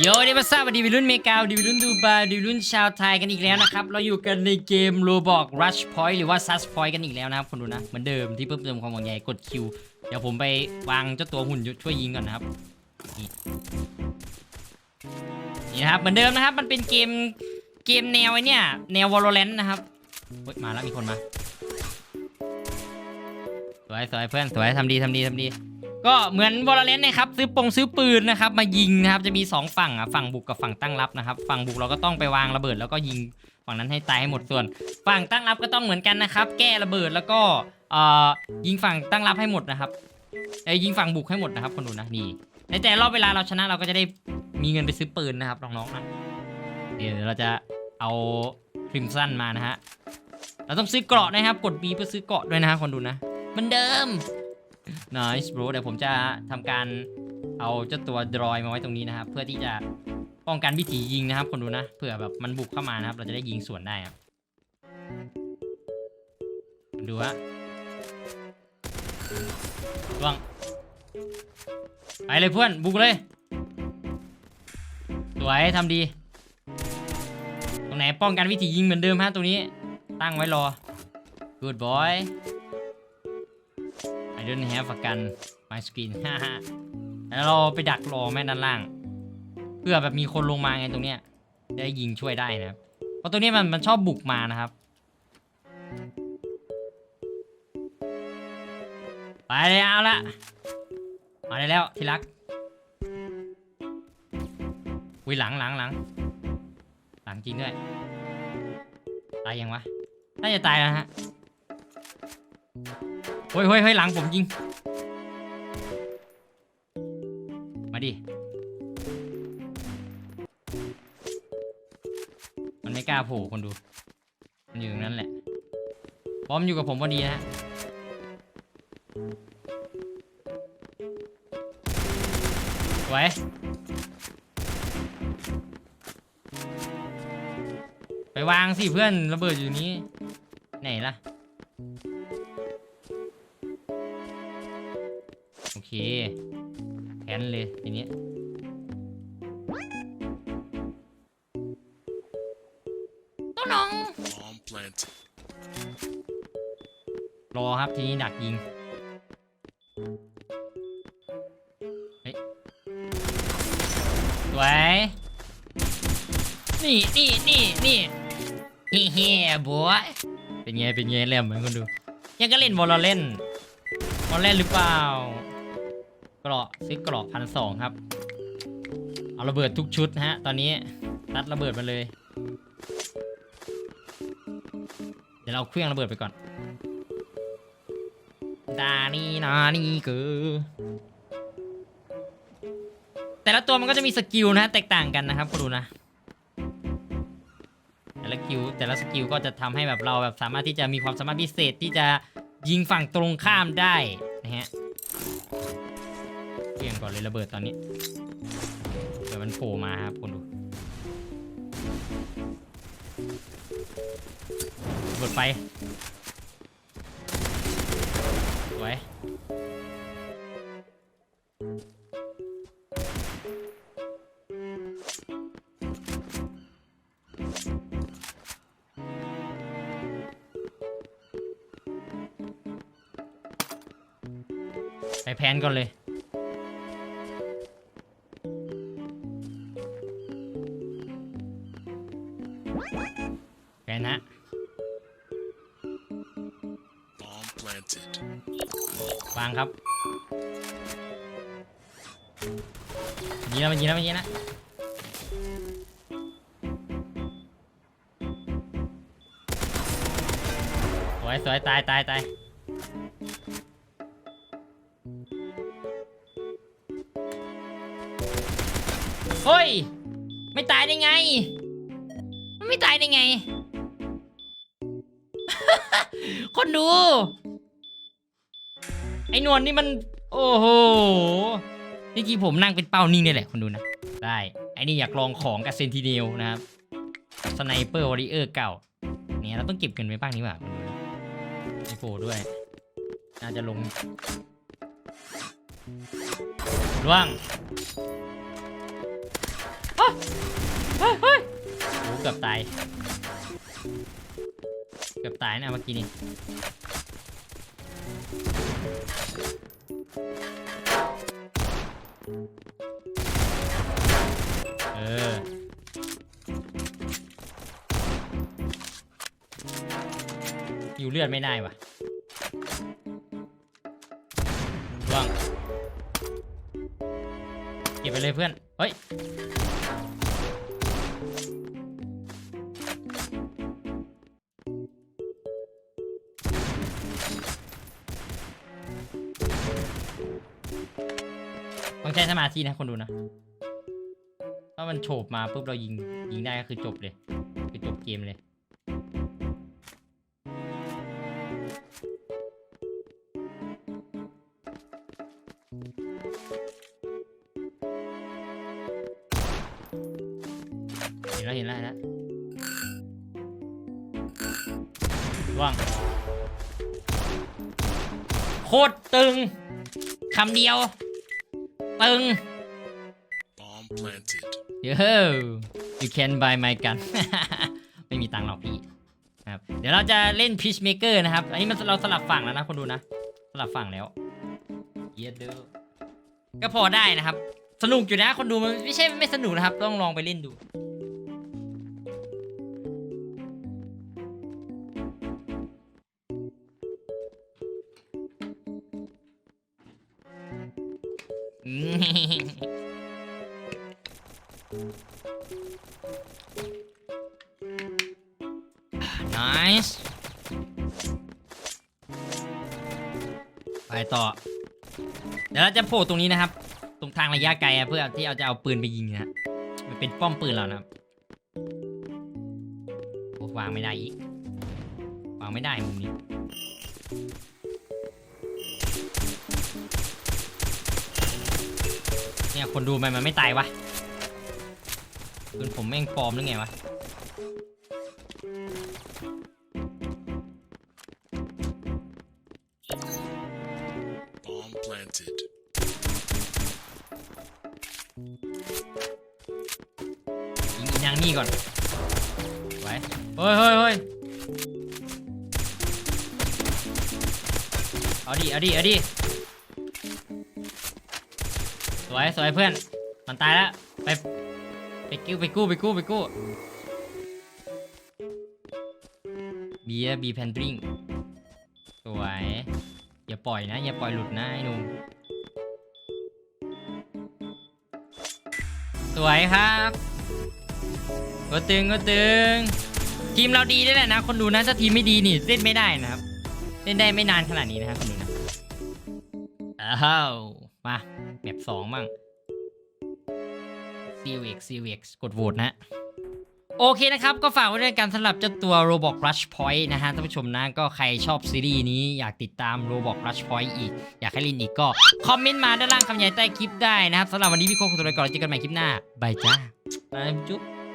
โยเดมาซาบดีวิรุ่นเมกาดีวิรุ่นดูบาดีวิรุ่นชาวไทยกันอีกแล้วนะครับ เราอยู่กันในเกมโรบอก Rush Point หรือว่า Sus Point กันอีกแล้วนะครับคนดูนะ เหมือนเดิมที่เพิ่มเติมความห่วงใยกดคิว เดี๋ยวผมไปวางเจ้าตัวหุ่นช่วยยิงก่อนนะครับ นี่นี่นะครับ เหมือนเดิมนะครับ มันเป็นเกมเกมแนวไอ้เนี่ย แนว Valorant นะครับเฮ้ยมาแล้วมีคนมา สวยสวยเพื่อนสวยทำดีทำดีทำดี ก็เหมือนวอลเลนนะครับซื้อปงซื้อปืนนะครับมายิงนะครับจะมี 2 ฝั่งอะฝั่งบุกกับฝั่งตั้งรับนะครับฝั่งบุกเราก็ต้องไปวางระเบิดแล้วก็ยิงฝั่งนั้นให้ตายให้หมดส่วน ฝั่งตั้งรับก็ต้องเหมือนกันนะครับ แก้ระเบิดแล้วก็เอ่อยิงฝั่งตั้งรับให้หมดนะครับไอ้ยิงฝั่งบุกให้หมดนะครับคนดูนะนี่ในแต่รอบเวลาเราชนะเราก็จะได้มีเงินไปซื้อปืนนะครับน้องๆนะเดี๋ยวเราจะเอาคริมสั้นมานะฮะเราต้องซื้อเกราะนะครับ กด B เพื่อซื้อเกราะด้วยนะฮะคนดูนะมันเดิม nice bro เดี๋ยวผมจะทำการเอาเจ้าตัวดรอยมาไว้ตรงนี้นะครับ เพื่อที่จะป้องกันวิถียิงนะครับ คนดูนะเผื่อแบบมันบุกเข้ามานะครับ เราจะได้ยิงสวนได้ครับดูฮะล่วงไปเลยเพื่อนบุกเลยสวยทำดี ตรงไหนป้องกันวิถียิงเหมือนเดิมฮะตรงนี้ตั้งไว้รอ good boy I don't have a gun my screen ฮ่าฮ่าแล้วเราไปดักรอแม่ด้านล่าง เพื่อแบบมีคนลงมาไงตรงเนี้ยจะได้ยิงช่วยได้นะครับ เพราะตรงนี้มันมันชอบบุกมานะครับ ไปเลยเอาละมาได้แล้วที่รักวิหลังหลังหลังหลังจริงด้วย ตายยังวะ น่าจะตายแล้วฮะ ฮ้ยเฮ้ยเฮ้ยหลังผมยิง มาดิ มันไม่กล้าโผล่คนดู มันอยู่ตรงนั้นแหละ พร้อมอยู่กับผมพอดีนะฮะสวยไปวางสิเพื่อนระเบิดอยู่นี้ ไหนล่ะ เคแขนเลยทีนี้ต้องน้อง Bomb planted. รอครับทีนี้ดักยิงเฮ้ยสวยนี่นี่นี่นี่เฮ้เฮ้บอยเป็นไงเป็นไงแหลมเหมือนคนดูยังก็เล่นวอลเล่นวอลเล่นหรือเปล่าเกราะซื้อกราะพันสองครับ เอาระเบิดทุกชุดฮะ ตอนนี้ตัดระเบิดมาเลย เดี๋ยวเราเครื่องระเบิดไปก่อนดานี่นานี่คือ แต่ละตัวมันก็จะมีสกิลนะฮะแตกต่างกันนะครับคุณดูนะแต่ละกิลแต่ละสกิลก็จะทำให้แบบเราแบบสามารถที่จะมีความสามารถพิเศษที่จะยิงฝั่งตรงข้ามได้นะฮะ ลี่ยนก่อนเลยระเบิดตอนนี้ เดี๋ยวมันโผล่มาครับคุณดูระเบิดไฟสวยไปแพนก่อนเลย แพนฮะ Bomb planted. วางครับยิงแล้วมันยิงแล้วมันยิงแล้วสวยสวยตายตายตายเฮ้ย ไม่ตายได้ไง มันไม่ตายได้ไง คนดู ไอ้นวลนี่มัน โอ้โหนี่กี้ผมนั่งเป็นเป้านิ่งนี่แหละคนดูนะ ได้ไอ้นี่อยากลองของกับเซนติเนลนะครับ กับสไนเปอร์วอริเออร์เก่า เนี่ยเราต้องเก็บเงินไว้บ้างนี่หว่าคนดูไอโฟด้วย น่าจะลงล่วงเฮ้ยเฮ้ยโอ้เกือบตาย กือบตายนะเมื่อกี้นี่เอออยู่เลือดไม่ได้วะว่างเก็บไปเลยเพื่อน เฮ้ย ต้องใช้สมาธินะคนดูนะ ถ้ามันโฉบมาปุ๊บเรายิงยิงได้ก็คือจบเลย คือจบเกมเลย เห็นแล้วเห็นแล้วนแล้วว่างโคตรตึงคำเดียว ตึง Bomb planted. เย้ you can buy my gun ไม่มีตังค์หรอกพี่นะครับเดี๋ยวเราจะเล่น Peacemaker นะครับ อันนี้มันเราสลับฝั่งแล้วนะคนดูนะ สลับฝั่งแล้วเยเดอก็พอได้นะครับ สนุกอยู่นะคนดูมันไม่ใช่ไม่สนุกนะครับ ต้องลองไปเล่นดู nice ไปต่อ เดี๋ยวเราจะโผล่ตรงนี้นะครับ ตรงทางระยะไกลเพื่อที่เราจะเอาปืนไปยิงนะมันเป็นป้อมปืนเรานะครับวางไม่ได้อีก วางไม่ได้มุมนี้ เนี่ยคนดูมันมันไม่ตายวะปืนผมแม่งปลอมหรือไงวะ Bomb planted. ยิงอีนางนี่ก่อนไว้เฮ้ยเฮ้ยเฮ้ยเอาดิเอาดิเอาดิส วยสวยเพื่อน มันตายแล้ว ไป ไปกู้ ไปกู้ ไปกู้ ไปกู้เบีอะบีแพนดริงสวย อย่าปล่อยนะ อย่าปล่อยหลุดนะไอ้หนุ่มสวยครับก็ตึงก็ตึง ทีมเราดีได้แหละนะ คนดูนะถ้าทีมไม่ดีนี่เล่นไม่ได้นะครับ เล่นได้ไม่นานขนาดนี้นะครับคนดูนะอ้าวมา บสองมั่ง CX CX กกดโหวตนะโอเคนะครับ ก็ฝากไว้ด้วยกันสำหรับเจ้าตัว Roblox Rush Point นะฮะท่านผู้ชมนะก็ใครชอบซีรีส์นี้อยากติดตาม Roblox Rush Point อีก อยากให้เลินอีกก็คอมเมนต์มาด้านล่างคำใหญ่ใต้คลิปได้นะครับสำหรับวันนี้พี่โคกคุณตัวไปก่อนแล้วเจอกันใหม่คลิปหน้าบายจ้าบายจุ๊บ